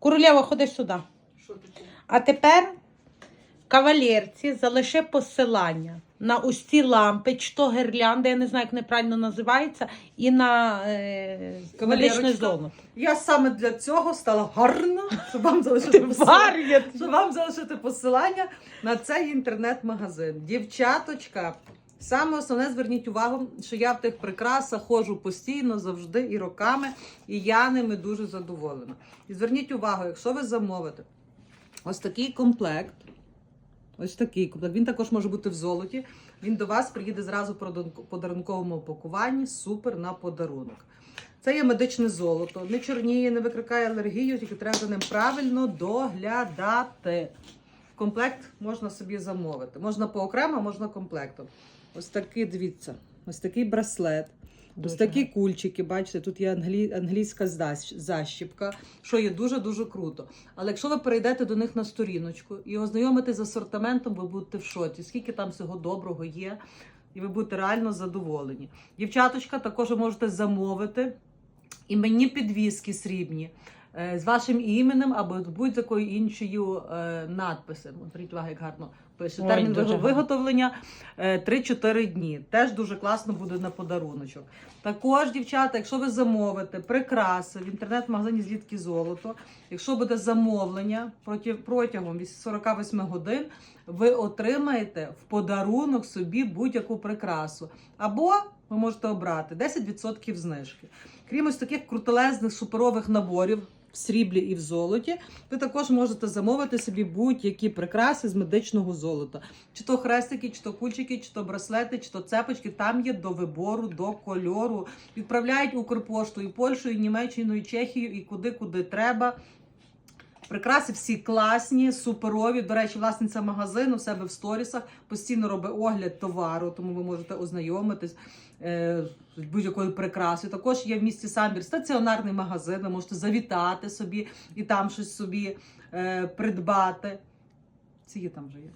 Королева, ходи сюди. А тепер кавалерці залиши посилання на ось ці лампи, чи то гірлянди, я не знаю, як неправильно називається, і на е, медичне золото. Я саме для цього стала гарна, щоб вам залишити посилання. Щоб вам залишити посилання на цей інтернет-магазин. Дівчаточка, саме основне зверніть увагу, що я в тих прикрасах ходжу постійно, завжди і роками, і я ними дуже задоволена. І зверніть увагу, якщо ви замовите ось такий комплект. Ось такий комплект. Він також може бути в золоті. Він до вас приїде зразу в подарунковому упакуванні. Супер на подарунок. Це є медичне золото. Не чорніє, не викликає алергію, тільки треба за ним правильно доглядати. Комплект можна собі замовити. Можна поокремо, можна комплектом. Ось такий, дивіться, ось такий браслет. Ось Дуже такі кульчики, бачите, тут є англі... англійська защ- защіпка, що є дуже-дуже круто. Але якщо ви перейдете до них на сторіночку і ознайомитесь з асортиментом, ви будете в шоці, скільки там всього доброго є, і ви будете реально задоволені. Дівчаточка, також можете замовити іменні підвіски срібні. Е, З вашим іменем або з будь-якою іншою е, надписом. От Зверніть увагу, як гарно пише. Термін гарно. виготовлення е, 3-4 дні. Теж дуже класно буде на подаруночок. Також, дівчата, якщо ви замовите прикраси в інтернет-магазині Злітки Золото, якщо буде замовлення протягом віс- 48 годин, ви отримаєте в подарунок собі будь-яку прикрасу. Або ви можете обрати 10% знижки. Крім ось таких крутелезних суперових наборів. В сріблі і в золоті, ви також можете замовити собі будь-які прикраси з медичного золота. Чи то хрестики, чи то кульчики, чи то браслети, чи то цепочки. Там є до вибору, до кольору. Відправляють Укрпоштою, і Польщею, і Німеччиною, і Чехією, і куди, куди треба. Прикраси всі класні, суперові. До речі, власниця магазину в себе в сторісах постійно робить огляд товару, тому ви можете ознайомитись е, з будь-якою прикрасою. Також є в місті Самбір стаціонарний магазин. Ви можете завітати собі і там щось собі е, придбати. Ці є там вже є.